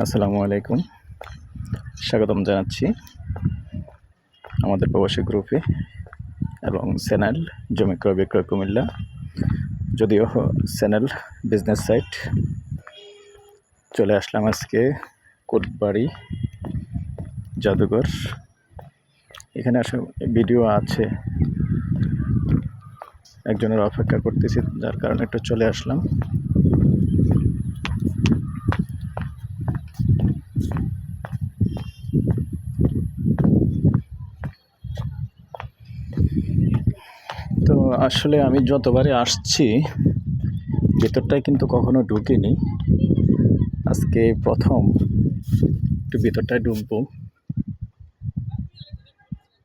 আসসালামু আলাইকুম। স্বাগতম জানাচ্ছি আমাদের প্রবাসী গ্রুপে এবং চ্যানেল জমি ক্রয় বিক্রয় কুমিল্লা, যদিও চ্যানেল বিজনেস সাইট। চলে আসলাম আজকে কোটবাড়ি, জাদুঘর। এখানে আসলে ভিডিও আছে। একজনের অপেক্ষা করতেছি, যার কারণে একটু চলে আসলাম তো আসলে আমি যতবারই আসছি, ভিতরটায় কিন্তু কখনো ঢুকিনি। আজকে প্রথম একটু ভিতরটায় ঢুকবো।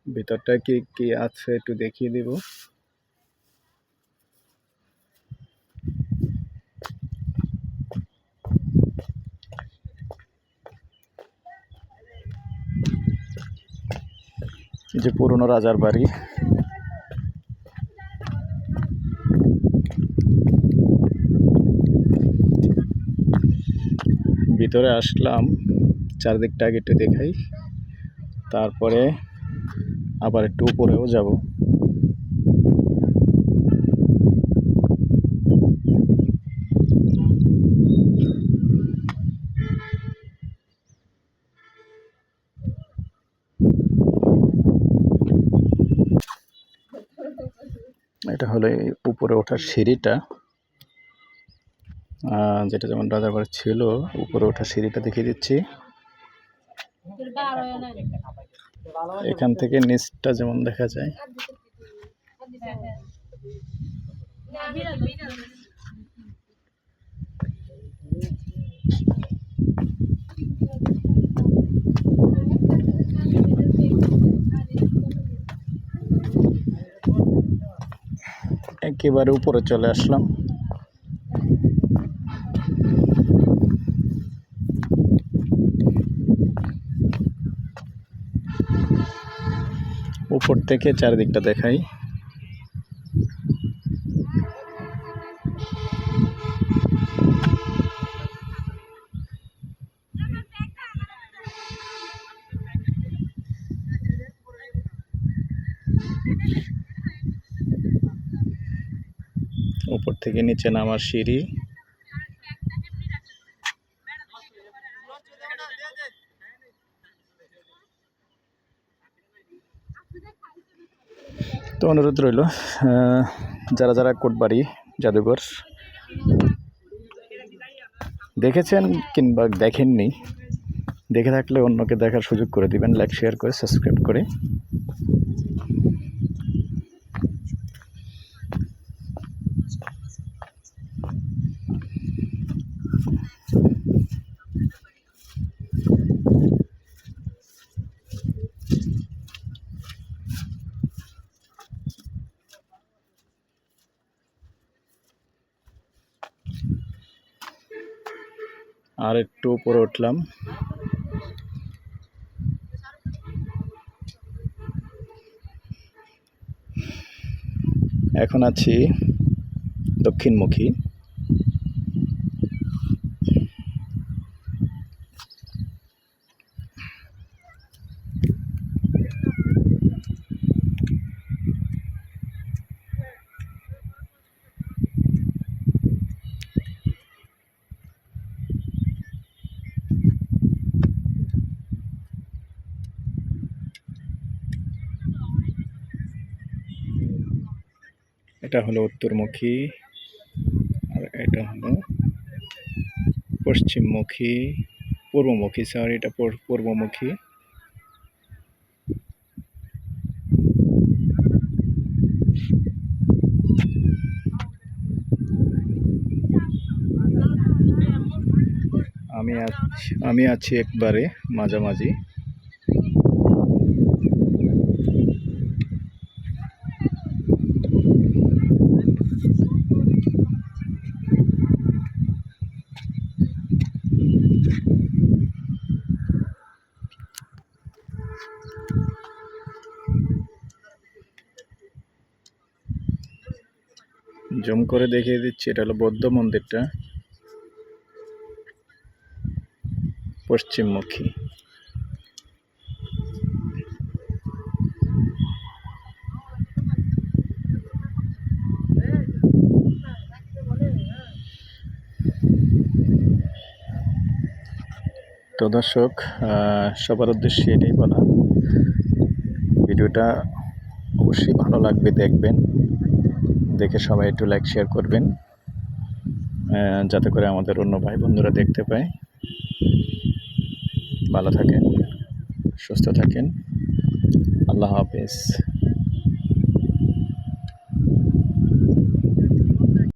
ভিতরটায় কি কি আছে একটু দেখিয়ে দিব। যে পুরনো রাজার বাড়ি। ভিতরে আসলাম, চারদিকটা আগে একটু দেখাই। তারপরে আবার একটু উপরেও যাব। এটা হলো উপরে ওঠার সিঁড়িটা। যেটা যেমন রাজাবার ছিল, উপরে ওঠা সিঁড়িটা দেখিয়ে দিচ্ছি। এখান থেকে নিচটা যেমন দেখা যায়। একেবারে উপরে চলে আসলাম। উপর থেকে চারিদিকটা দেখাই। উপর থেকে নিচে নামার সিঁড়ি। তো অনুরোধ রইল যারা যারা কোটবাড়ি, জাদুঘর দেখেছেন কিংবা দেখেননি, দেখে থাকলে অন্যকে দেখার সুযোগ করে দিবেন। লাইক শেয়ার করে সাবস্ক্রাইব করে। আর একটু উপরে উঠলাম। এখন আছি দক্ষিণমুখী। এটা হলো উত্তরমুখী, আর এটা হলো পশ্চিমমুখী, পূর্বমুখী সরি এটা পূর্বমুখী। আমি আছি আমি আছি একবারে মাঝামাঝি। জুম করে দেখিয়ে দিচ্ছি এটা হলো বৌদ্ধ মন্দিরটা। পশ্চিমমুখী। তো দর্শক সবার উদ্দেশ্যে এটাই বলা। ভিডিওটা অবশ্যই ভালো লাগবে দেখবেন। দেখে সবাই একটু লাইক শেয়ার করবেন যাতে করে আমাদের অন্য ভাই বন্ধুরা দেখতে পায়। ভালো থাকেন, সুস্থ থাকেন। আল্লাহ হাফেজ।